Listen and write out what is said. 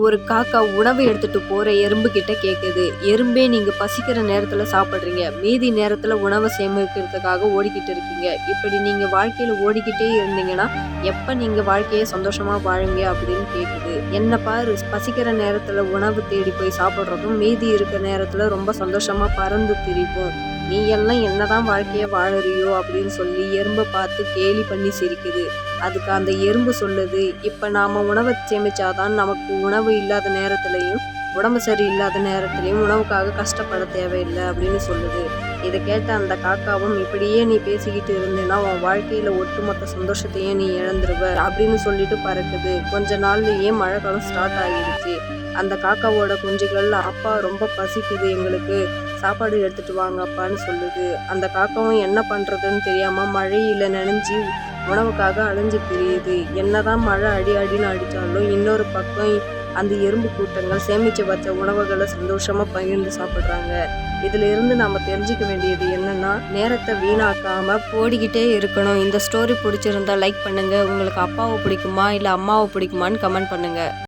ஒரு காக்கா உணவு எடுத்துட்டு போற எறும்பு கிட்ட கேக்குது. எறும்பே நீங்க பசிக்கிற நேரத்துல சாப்பிடுறீங்க. மீதி நேரத்துல உணவை சேமிக்கிறதுக்காக ஓடிக்கிட்டு இருக்கீங்க. இப்படி நீங்க வாழ்க்கையில ஓடிக்கிட்டே இருந்தீங்கன்னா எப்ப நீங்க வாழ்க்கையை சந்தோஷமா வாழுங்க அப்படின்னு கேக்குது. என்ன பாரு பசிக்கிற நேரத்துல உணவு தேடி போய் சாப்பிடுறதும் மீதி இருக்க நேரத்துல ரொம்ப சந்தோஷமா பறந்து திரிப்போம். நீ எல்லாம் என்னதான் வாழ்க்கைய வாழறியோ அப்படின்னு சொல்லி எறும்பை பார்த்து கேலி பண்ணி சிரிக்குது. அதுக்கு அந்த எறும்பு சொல்லுது இப்ப நாம உணவை சேமிச்சாதான் நமக்கு உணவு இல்லாத நேரத்துலையும் உடம்பு சரியில்லாத நேரத்துலையும் உணவுக்காக கஷ்டப்பட தேவையில்லை அப்படின்னு சொல்லுது. இதை கேட்ட அந்த காக்காவும் இப்படியே நீ பேசிக்கிட்டு இருந்தேன்னா உன் வாழ்க்கையில ஒட்டுமொத்த சந்தோஷத்தையே நீ இழந்துருவ அப்படின்னு சொல்லிட்டு பறக்குது. கொஞ்ச நாள்லயே மழை காலம் ஸ்டார்ட் ஆகிடுச்சு. அந்த காக்காவோட குஞ்சுகள் அப்பா ரொம்ப பசிக்குது எங்களுக்கு. சாப்பாடு எடுத்துட்டு வாங்க அப்பான்னு சொல்லுது. அந்த காக்காவும் என்ன பண்றதுன்னு தெரியாம மழையில நனைஞ்சு உணவுக்காக அலைஞ்சு திரியுது. என்னதான் மழை அடி அடின்னு அடித்தாலும் இன்னொரு பக்கம் அந்த எறும்பு கூட்டங்கள் சேமிச்சு வச்ச உணவுகளை சந்தோஷமா பகிர்ந்து சாப்பிட்றாங்க. இதுல இருந்து நாம தெரிஞ்சுக்க வேண்டியது என்னன்னா நேரத்தை வீணாக்காம ஓடிக்கிட்டே இருக்கணும். இந்த ஸ்டோரி பிடிச்சிருந்தா லைக் பண்ணுங்க. உங்களுக்கு அப்பாவை பிடிக்குமா? இல்ல அம்மாவை பிடிக்குமான்னு கமெண்ட் பண்ணுங்க.